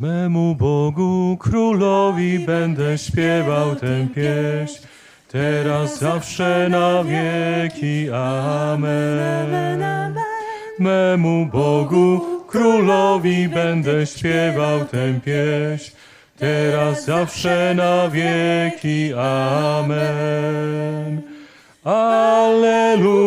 Memu Bogu, królowi będę śpiewał tę pieśń, teraz zawsze na wieki. Amen. Memu Bogu, królowi będę śpiewał tę pieśń, teraz zawsze na wieki. Amen. Alleluja,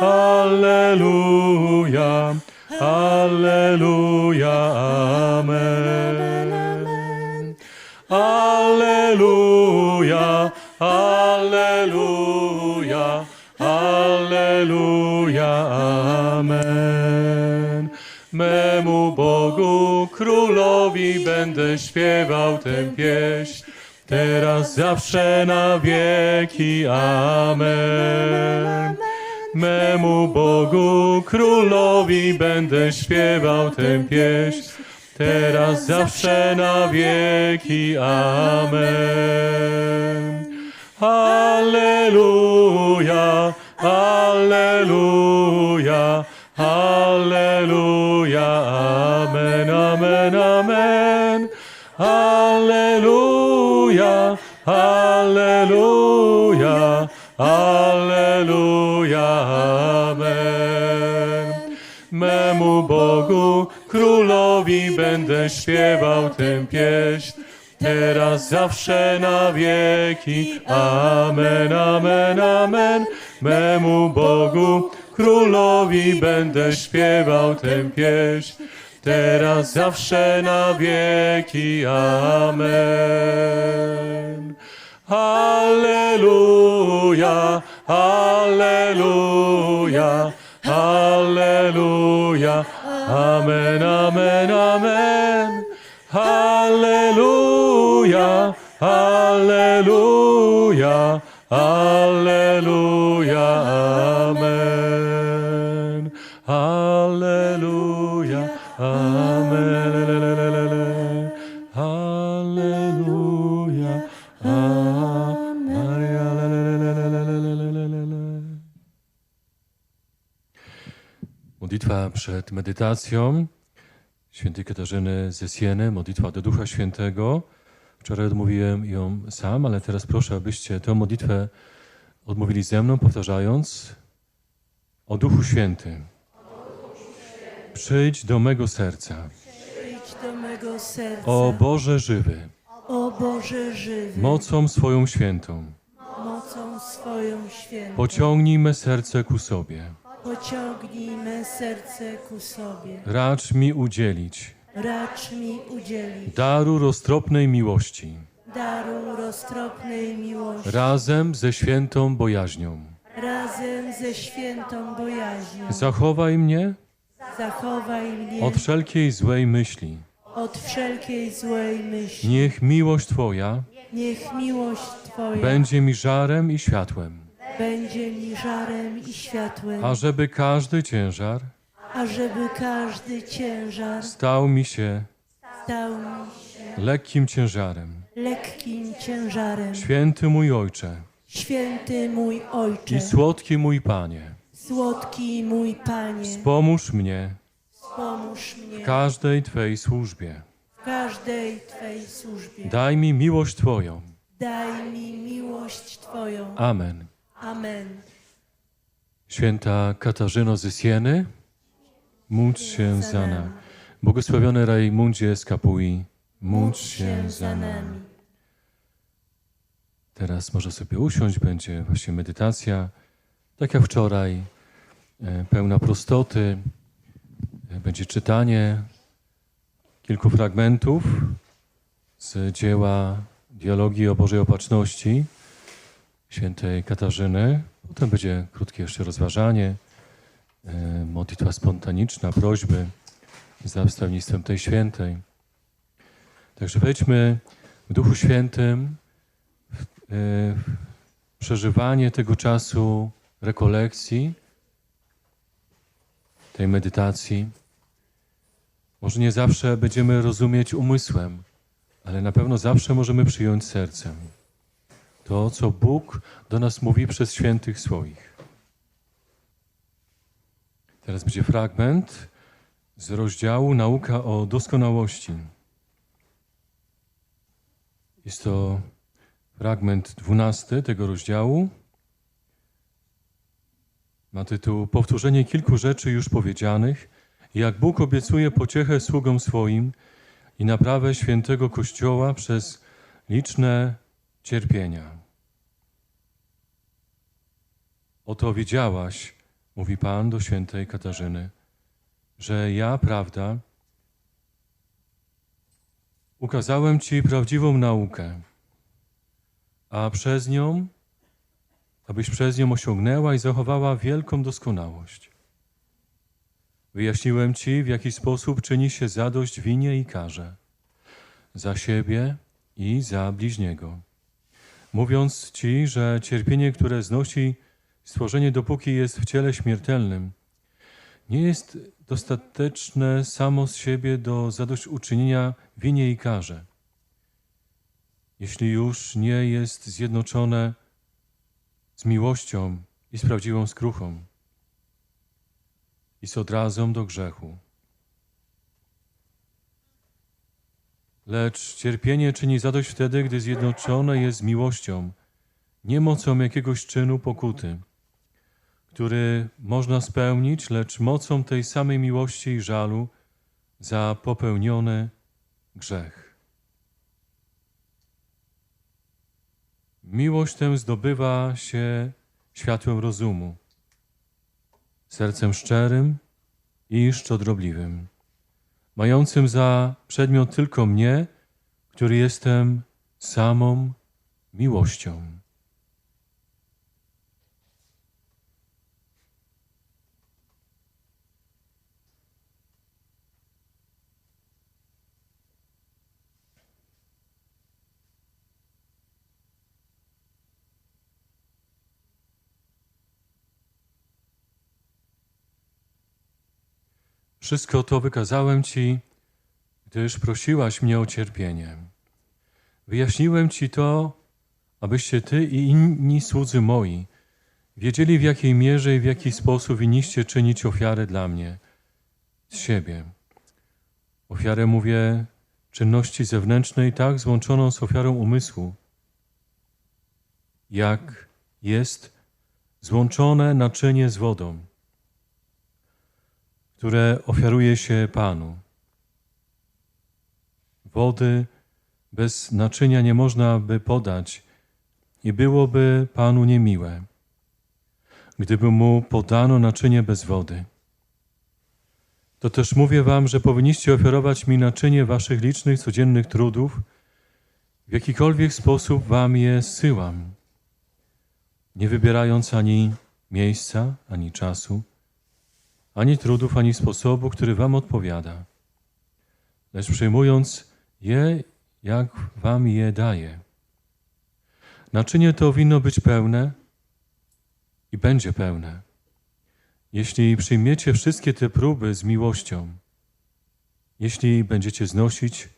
Alleluja, Alleluja, Alleluja, Alleluja, Amen. Memu Bogu, królowi będę śpiewał tę pieśń, teraz zawsze na wieki. Amen. Memu Bogu, królowi będę śpiewał tę pieśń, teraz zawsze na wieki. Amen. Alleluja, Alleluja, Alleluja, Amen, Amen, Amen. Alleluja, Alleluja, Alleluja, Amen. Memu Bogu, królowi będę śpiewał tę pieśń, teraz zawsze na wieki. Amen, amen, amen. Memu Bogu, królowi będę śpiewał tę pieśń, teraz zawsze na wieki. Amen. Alleluja, Alleluja, Alleluja, Amen, Amen, Amen. Alleluja, Alleluja, Alleluja, Amen. Alleluja, Amen. Alleluja, Amen. Modlitwa przed medytacją świętej Katarzyny ze Sieny, modlitwa do Ducha Świętego. Wczoraj odmówiłem ją sam, ale teraz proszę, abyście tę modlitwę odmówili ze mną, powtarzając o Duchu Świętym. Przyjdź do mego serca, Przyjdź do mego serca, o Boże żywy, o Boże żywy, mocą swoją świętą. mocą swoją świętą. Pociągnij me serce ku sobie, Pociągnij me serce ku sobie, racz mi udzielić racz mi udzielić daru roztropnej miłości, daru roztropnej miłości, razem ze świętą bojaźnią. razem ze świętą bojaźnią. Zachowaj mnie Zachowaj mnie od wszelkiej złej myśli. od wszelkiej złej myśli. Niech miłość Twoja Niech miłość Twoja będzie mi żarem i światłem, będzie mi żarem i światłem, ażeby każdy ciężar ażeby każdy ciężar stał mi się stał mi się lekkim ciężarem. lekkim ciężarem. Święty mój Ojcze Święty mój Ojcze, i słodki mój Panie, słodki mój Panie, pomóż mnie pomóż mnie w każdej Twej służbie. w każdej Twej służbie. Daj mi miłość Twoją. Daj mi miłość Twoją. Amen. Amen. Święta Katarzyno ze Sieny, módl się za nami. Błogosławiony Rajmundzie z Kapui, módl się za nami. Teraz może sobie usiąść, będzie właśnie medytacja, tak jak wczoraj, e, pełna prostoty. E, Będzie czytanie kilku fragmentów z dzieła Dialogii o Bożej Opatrzności świętej Katarzyny. Potem będzie krótkie jeszcze rozważanie, modlitwa spontaniczna, prośby za wstawnictwem tej świętej. Także wejdźmy w Duchu Świętym e, w przeżywanie tego czasu rekolekcji, tej medytacji. Może nie zawsze będziemy rozumieć umysłem, ale na pewno zawsze możemy przyjąć sercem to, co Bóg do nas mówi przez świętych swoich. Teraz będzie fragment z rozdziału Nauka o doskonałości. Jest to fragment dwunasty tego rozdziału. Ma tytuł Powtórzenie kilku rzeczy już powiedzianych, jak Bóg obiecuje pociechę sługom swoim i naprawę świętego Kościoła przez liczne cierpienia. Oto widziałaś, mówi Pan do świętej Katarzyny, że ja, prawda, ukazałem Ci prawdziwą naukę, a przez nią, abyś przez nią osiągnęła i zachowała wielką doskonałość. Wyjaśniłem Ci, w jaki sposób czyni się zadość winie i karze, za siebie i za bliźniego, mówiąc Ci, że cierpienie, które znosi stworzenie, dopóki jest w ciele śmiertelnym, nie jest dostateczne samo z siebie do zadośćuczynienia winie i karze. Jeśli już nie jest zjednoczone z miłością i z prawdziwą skruchą i z odrazą do grzechu. Lecz cierpienie czyni zadość wtedy, gdy zjednoczone jest z miłością, nie mocą jakiegoś czynu pokuty, który można spełnić, lecz mocą tej samej miłości i żalu za popełniony grzech. Miłość tę zdobywa się światłem rozumu, sercem szczerym i szczodrobliwym, mającym za przedmiot tylko mnie, który jestem samą miłością. Wszystko to wykazałem Ci, gdyż prosiłaś mnie o cierpienie. Wyjaśniłem Ci to, abyście Ty i inni słudzy moi wiedzieli, w jakiej mierze i w jaki sposób winniście czynić ofiarę dla mnie z siebie. Ofiarę mówię czynności zewnętrznej, tak złączoną z ofiarą umysłu, jak jest złączone naczynie z wodą które ofiaruje się Panu. Wody bez naczynia nie można by podać i byłoby Panu niemiłe, gdyby mu podano naczynie bez wody. To też mówię wam, że powinniście ofiarować mi naczynie waszych licznych codziennych trudów, w jakikolwiek sposób wam je zsyłam, nie wybierając ani miejsca, ani czasu ani trudów, ani sposobu, który wam odpowiada, lecz przyjmując je, jak wam je daje. Naczynie to winno być pełne i będzie pełne. Jeśli przyjmiecie wszystkie te próby z miłością, jeśli będziecie znosić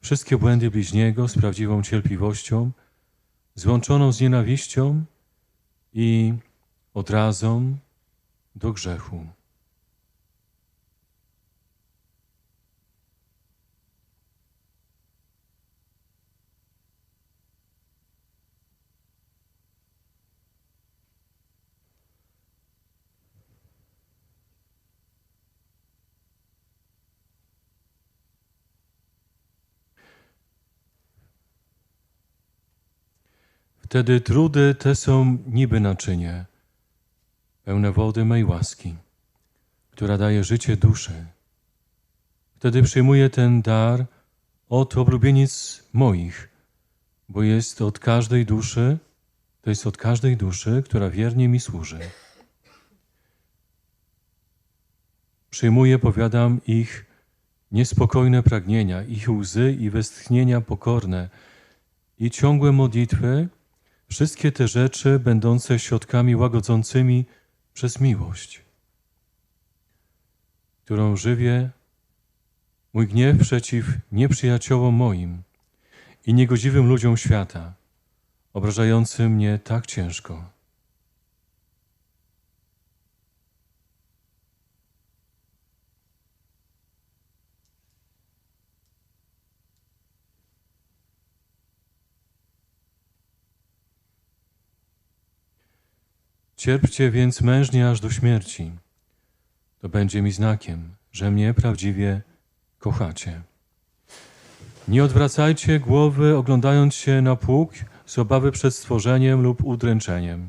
wszystkie błędy bliźniego z prawdziwą cierpliwością, złączoną z nienawiścią i odrazą do grzechu. Wtedy trudy te są niby naczynie, pełne wody mej łaski, która daje życie duszy. Wtedy przyjmuję ten dar od oblubienic moich, bo jest od każdej duszy, to jest od każdej duszy, która wiernie mi służy. Przyjmuję, powiadam, ich niespokojne pragnienia, ich łzy i westchnienia pokorne i ciągłe modlitwy, Wszystkie te rzeczy będące środkami łagodzącymi przez miłość, którą żywię mój gniew przeciw nieprzyjaciołom moim i niegodziwym ludziom świata, obrażającym mnie tak ciężko. Cierpcie więc mężnie aż do śmierci. To będzie mi znakiem, że mnie prawdziwie kochacie. Nie odwracajcie głowy, oglądając się na pług z obawy przed stworzeniem lub udręczeniem,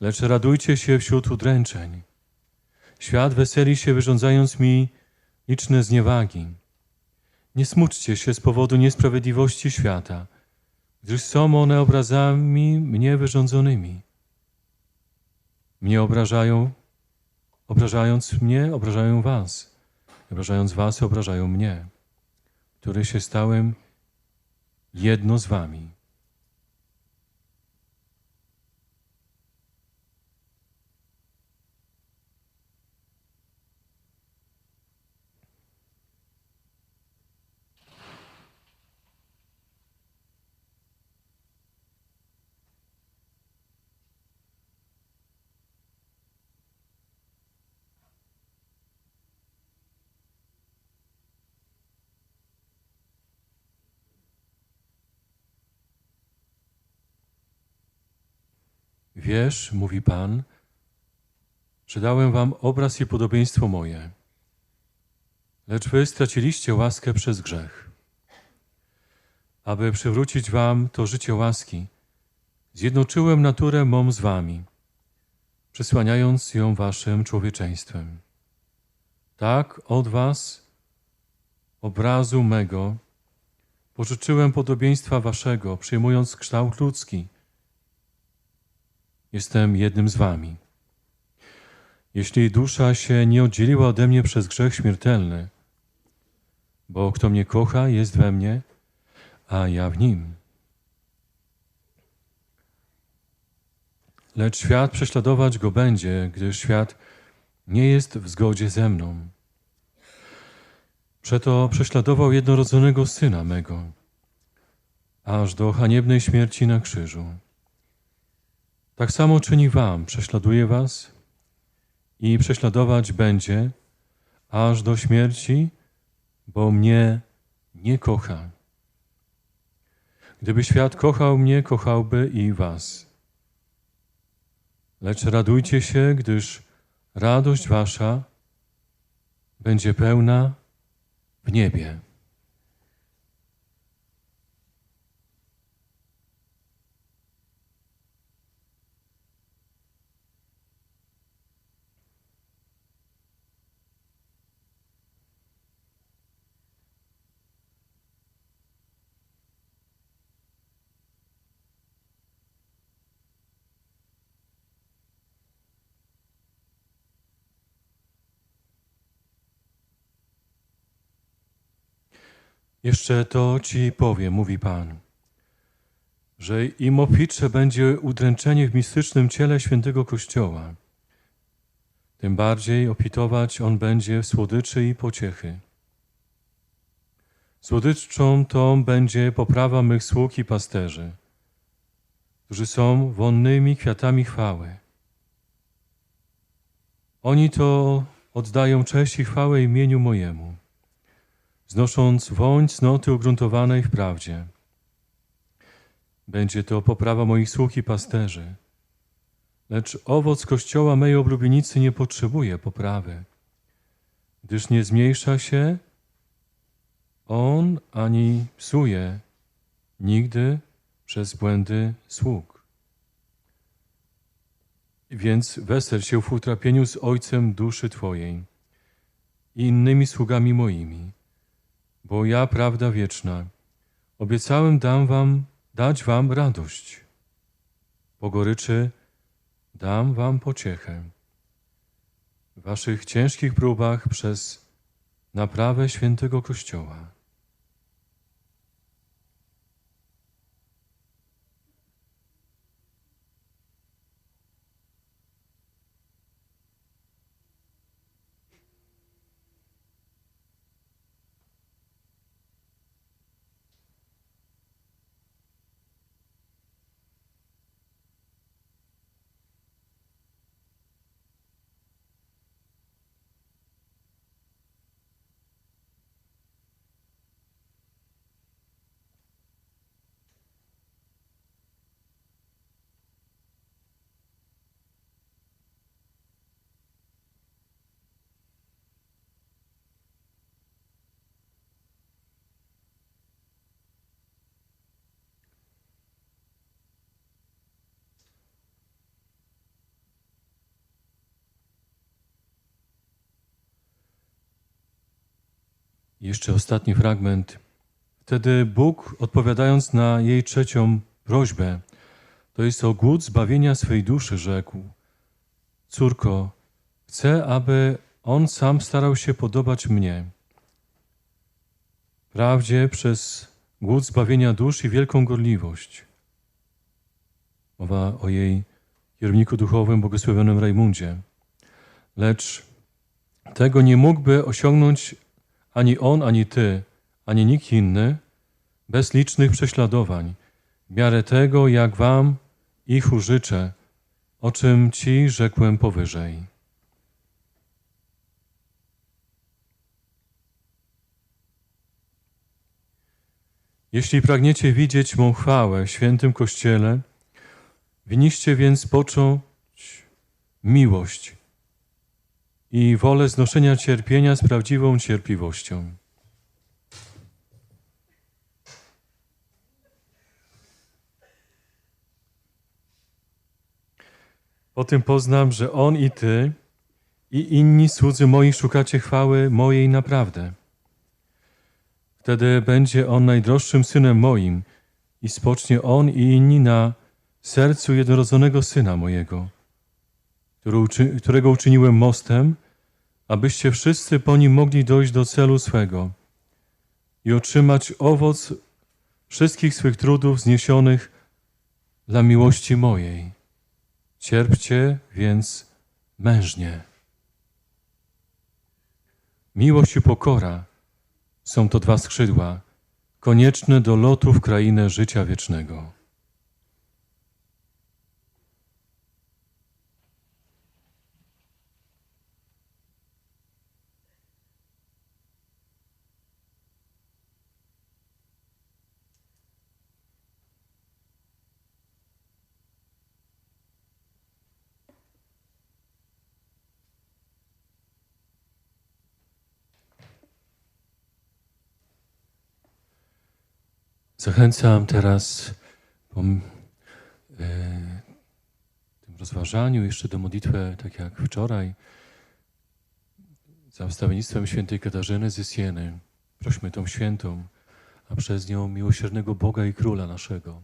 lecz radujcie się wśród udręczeń. Świat weseli się, wyrządzając mi liczne zniewagi. Nie smuczcie się z powodu niesprawiedliwości świata, gdyż są one obrazami mnie wyrządzonymi. Mnie obrażają, obrażając mnie, obrażają was. Obrażając was, obrażają mnie, który się stałem jedno z wami. Wiesz, mówi Pan, że dałem wam obraz i podobieństwo moje, lecz wy straciliście łaskę przez grzech. Aby przywrócić wam to życie łaski, zjednoczyłem naturę mą z wami, przysłaniając ją waszym człowieczeństwem. Tak od was, obrazu mego, pożyczyłem podobieństwa waszego, przyjmując kształt ludzki – Jestem jednym z wami. Jeśli dusza się nie oddzieliła ode mnie przez grzech śmiertelny, bo kto mnie kocha, jest we mnie, a ja w nim. Lecz świat prześladować go będzie, gdyż świat nie jest w zgodzie ze mną. Przeto prześladował jednorodzonego syna mego, aż do haniebnej śmierci na krzyżu. Tak samo czyni wam, prześladuje was i prześladować będzie aż do śmierci, bo mnie nie kocha. Gdyby świat kochał mnie, kochałby i was. Lecz radujcie się, gdyż radość wasza będzie pełna w niebie. Jeszcze to ci powiem, mówi Pan, że im obfitsze będzie udręczenie w mistycznym ciele świętego Kościoła, tym bardziej opitować on będzie w słodyczy i pociechy. Słodyczą tą będzie poprawa mych sług i pasterzy, którzy są wonnymi kwiatami chwały. Oni to oddają cześć i chwałę imieniu mojemu znosząc woń cnoty ugruntowanej w prawdzie. Będzie to poprawa moich sług i pasterzy. Lecz owoc kościoła mej oblubienicy nie potrzebuje poprawy, gdyż nie zmniejsza się on ani psuje nigdy przez błędy sług. Więc wesel się w utrapieniu z Ojcem duszy Twojej i innymi sługami moimi bo ja, prawda wieczna, obiecałem dam wam, dać wam radość. Po goryczy dam wam pociechę. W waszych ciężkich próbach przez naprawę świętego Kościoła. Jeszcze ostatni fragment. Wtedy Bóg, odpowiadając na jej trzecią prośbę, to jest o głód zbawienia swej duszy, rzekł: Córko, chcę, aby on sam starał się podobać mnie. Wprawdzie przez głód zbawienia dusz i wielką gorliwość. Mowa o jej kierowniku duchowym, błogosławionym Rajmundzie. Lecz tego nie mógłby osiągnąć ani on, ani ty, ani nikt inny, bez licznych prześladowań, w miarę tego, jak wam ich użyczę, o czym ci rzekłem powyżej. Jeśli pragniecie widzieć mą chwałę w świętym Kościele, winniście więc począć miłość i wolę znoszenia cierpienia z prawdziwą cierpliwością. Po tym poznam, że On i Ty i inni słudzy moi szukacie chwały mojej naprawdę. Wtedy będzie On najdroższym Synem moim i spocznie On i inni na sercu jednorodzonego Syna mojego, którego uczyniłem mostem, abyście wszyscy po nim mogli dojść do celu swego i otrzymać owoc wszystkich swych trudów zniesionych dla miłości mojej. Cierpcie więc mężnie. Miłość i pokora są to dwa skrzydła, konieczne do lotu w krainę życia wiecznego. Zachęcam teraz po e, tym rozważaniu jeszcze do modlitwy, tak jak wczoraj, za wstawiennictwem świętej Katarzyny z Sieny. Prośmy tą świętą, a przez nią miłosiernego Boga i Króla naszego.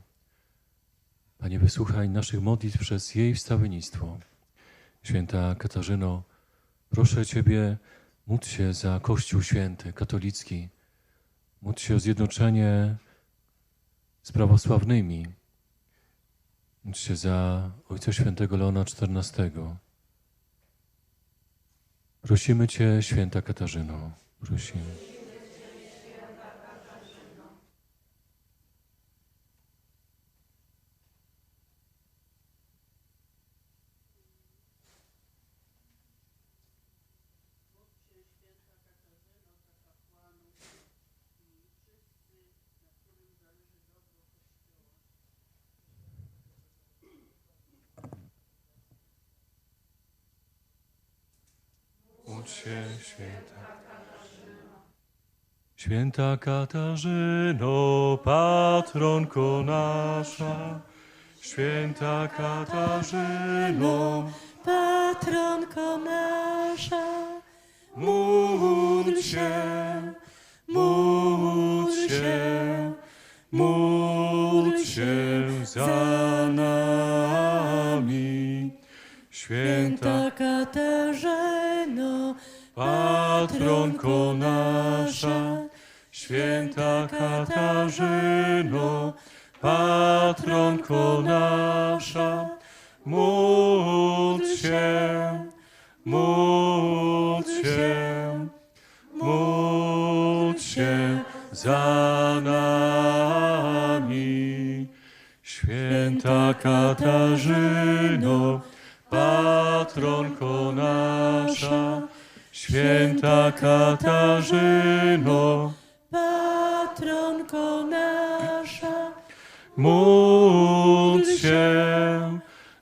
Panie, wysłuchaj naszych modlitw przez jej wstawiennictwo. Święta Katarzyno, proszę Ciebie, módl się za Kościół Święty, katolicki. Módl się o zjednoczenie z prawosławnymi. Za Ojca Świętego Leona XIV. Prosimy Cię, Święta Katarzyno, prosimy. Módl się, święta. Święta Katarzyno, patronko nasza, święta Katarzyno, Patronko nasza, módl się, módl się, módl się za nami. Święta Święta Katarzyno, Patronko nasza, święta Katarzyno, patronko nasza, módl się, módl się, módl się za nami. Święta Katarzyno, patronko nasza, święta Katarzyno, Patronko nasza, módl się,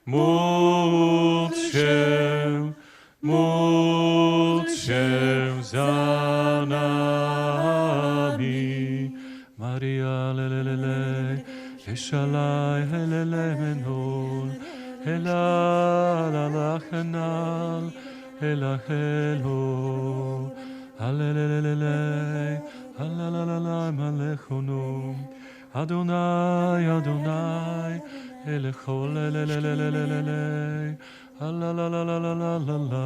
módl się, módl się za nami. Maria lelelele, eshalai helele menol, hela la la henal, hela helo, Hallelelelelei, halalalalai malechonu. Adonai, Adonai, elechol, lelelelelelelei, halalalalalala.